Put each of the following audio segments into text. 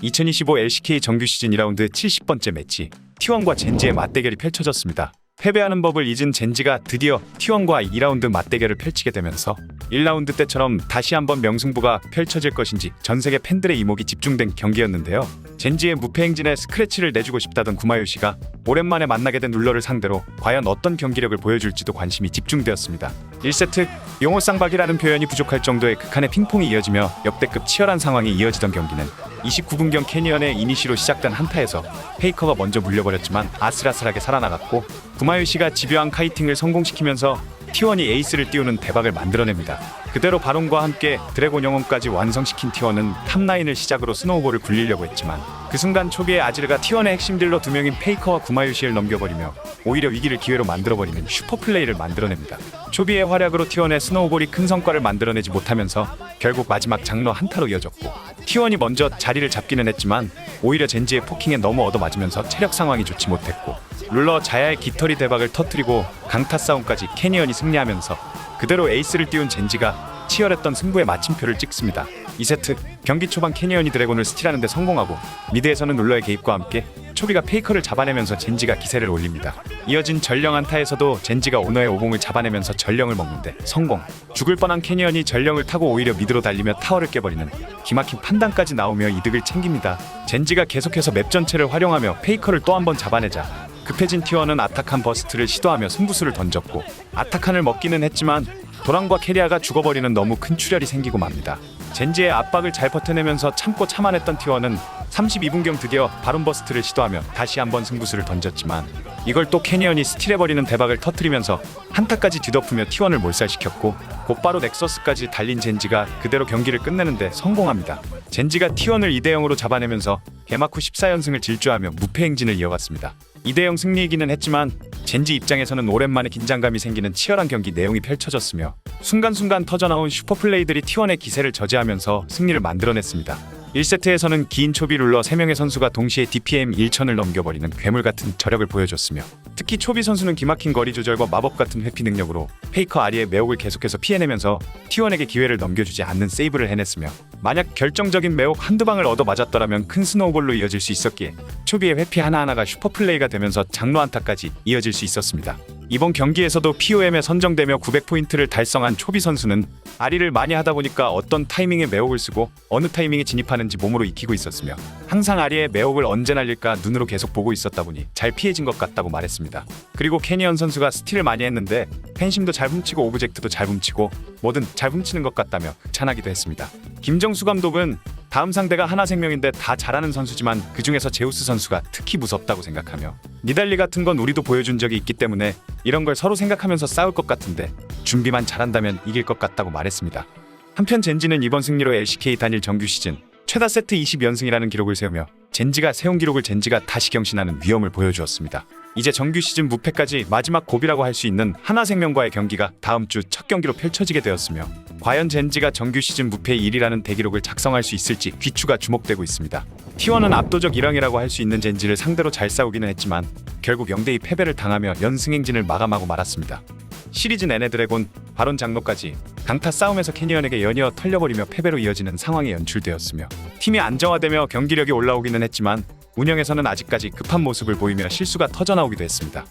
2025 LCK 정규 시즌 2라운드 70번째 매치 T1과 젠지의 맞대결이 펼쳐졌습니다. 패배하는 법을 잊은 젠지가 드디어 T1과 2라운드 맞대결을 펼치게 되면서 1라운드 때처럼 다시 한번 명승부가 펼쳐질 것인지 전 세계 팬들의 이목이 집중된 경기였는데요. 젠지의 무패 행진에 스크래치를 내주고 싶다던 구마유시가 오랜만에 만나게 된 룰러를 상대로 과연 어떤 경기력을 보여줄지도 관심이 집중되었습니다. 1세트 용호 쌍박이라는 표현이 부족할 정도의 극한의 핑퐁이 이어지며 역대급 치열한 상황이 이어지던 경기는 29분경 캐니언의 이니시로 시작된 한타에서 페이커가 먼저 물려버렸지만 아슬아슬하게 살아나갔고 구마유시가 집요한 카이팅을 성공시키면서 T1이 에이스를 띄우는 대박을 만들어냅니다. 그대로 바론과 함께 드래곤 영혼까지 완성시킨 T1은 탑라인을 시작으로 스노우볼을 굴리려고 했지만 그 순간 초비의 아지르가 T1의 핵심 딜러 두 명인 페이커와 구마유시를 넘겨버리며 오히려 위기를 기회로 만들어버리는 슈퍼플레이를 만들어냅니다. 초비의 활약으로 T1의 스노우볼이 큰 성과를 만들어내지 못하면서 결국 마지막 장로 한타로 이어졌고 T1이 먼저 자리를 잡기는 했지만 오히려 젠지의 포킹에 너무 얻어맞으면서 체력 상황이 좋지 못했고 룰러 자야의 깃털이 대박을 터뜨리고 강타 싸움까지 캐니언이 승리하면서 그대로 에이스를 띄운 젠지가 치열했던 승부의 마침표를 찍습니다. 2세트 경기 초반 캐니언이 드래곤을 스틸하는 데 성공하고 미드에서는 룰러의 개입과 함께 초비가 페이커를 잡아내면서 젠지가 기세를 올립니다. 이어진 전령 한타에서도 젠지가 오너의 오공을 잡아내면서 전령을 먹는데 성공. 죽을 뻔한 캐니언이 전령을 타고 오히려 미드로 달리며 타워를 깨버리는 기막힌 판단까지 나오며 이득을 챙깁니다. 젠지가 계속해서 맵 전체를 활용하며 페이커를 또 한 번 잡아내자 급해진 T1은 아타칸 버스트를 시도하며 승부수를 던졌고 아타칸을 먹기는 했지만 도란과 캐리아가 죽어버리는 너무 큰 출혈이 생기고 맙니다. 젠지의 압박을 잘 버텨내면서 참고 참아냈던 T1은 32분경 드디어 바론 버스트를 시도하며 다시 한번 승부수를 던졌지만 이걸 또 캐니언이 스틸해버리는 대박을 터뜨리면서 한타까지 뒤덮으며 T1을 몰살시켰고 곧바로 넥서스까지 달린 젠지가 그대로 경기를 끝내는데 성공합니다. 젠지가 T1을 2대 0으로 잡아내면서 개막 후 14연승을 질주하며 무패 행진을 이어갔습니다. 2대0 승리이기는 했지만 젠지 입장에서는 오랜만에 긴장감이 생기는 치열한 경기 내용이 펼쳐졌으며 순간순간 터져나온 슈퍼플레이들이 T1의 기세를 저지하면서 승리를 만들어냈습니다. 1세트에서는 긴 초비 룰러 3명의 선수가 동시에 DPM 1천을 넘겨버리는 괴물 같은 저력을 보여줬으며 특히 초비 선수는 기막힌 거리 조절과 마법 같은 회피 능력으로 페이커 아리의 매혹을 계속해서 피해내면서 T1에게 기회를 넘겨주지 않는 세이브를 해냈으며 만약 결정적인 매혹 한두 방을 얻어 맞았더라면 큰 스노우볼로 이어질 수 있었기에 초비의 회피 하나하나가 슈퍼플레이가 되면서 장로 안타까지 이어질 수 있었습니다. 이번 경기에서도 POM에 선정되며 900포인트를 달성한 초비 선수는 아리를 많이 하다 보니까 어떤 타이밍에 매혹을 쓰고 어느 타이밍에 진입하는지 몸으로 익히고 있었으며 항상 아리의 매혹을 언제 날릴까 눈으로 계속 보고 있었다 보니 잘 피해진 것 같다고 말했습니다. 그리고 캐니언 선수가 스틸을 많이 했는데 팬심도 잘 훔치고 오브젝트도 잘 훔치고 뭐든 잘 훔치는 것 같다며 극찬하기도 했습니다. 김정수 감독은 다음 상대가 하나생명인데 다 잘하는 선수지만 그 중에서 제우스 선수가 특히 무섭다고 생각하며 니달리 같은 건 우리도 보여준 적이 있기 때문에 이런 걸 서로 생각하면서 싸울 것 같은데 준비만 잘한다면 이길 것 같다고 말했습니다. 한편 젠지는 이번 승리로 LCK 단일 정규 시즌 최다 세트 20연승이라는 기록을 세우며 젠지가 세운 기록을 젠지가 다시 경신하는 위험을 보여주었습니다. 이제 정규 시즌 무패까지 마지막 고비라고 할 수 있는 하나생명과의 경기가 다음 주 첫 경기로 펼쳐지게 되었으며 과연 젠지가 정규 시즌 무패 1위라는 대기록을 작성할 수 있을지 귀추가 주목되고 있습니다. T1은 압도적 1왕이라고 할 수 있는 젠지를 상대로 잘 싸우기는 했지만 결국 0대2 패배를 당하며 연승 행진을 마감하고 말았습니다. 시리즈 내내 드래곤, 바론 장로까지 강타 싸움에서 캐니언에게 연이어 털려버리며 패배로 이어지는 상황이 연출되었으며 팀이 안정화되며 경기력이 올라오기는 했지만 운영에서는 아직까지 급한 모습을 보이며 실수가 터져나오기도 했습니다.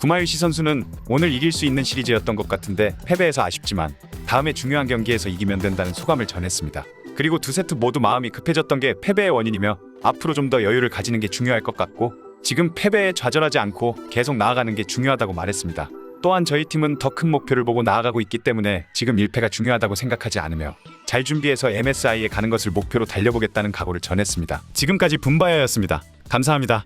구마유시 선수는 오늘 이길 수 있는 시리즈였던 것 같은데 패배해서 아쉽지만 다음에 중요한 경기에서 이기면 된다는 소감을 전했습니다. 그리고 두 세트 모두 마음이 급해졌던 게 패배의 원인이며 앞으로 좀 더 여유를 가지는 게 중요할 것 같고 지금 패배에 좌절하지 않고 계속 나아가는 게 중요하다고 말했습니다. 또한 저희 팀은 더 큰 목표를 보고 나아가고 있기 때문에 지금 1패가 중요하다고 생각하지 않으며 잘 준비해서 MSI에 가는 것을 목표로 달려보겠다는 각오를 전했습니다. 지금까지 분바야였습니다. 감사합니다.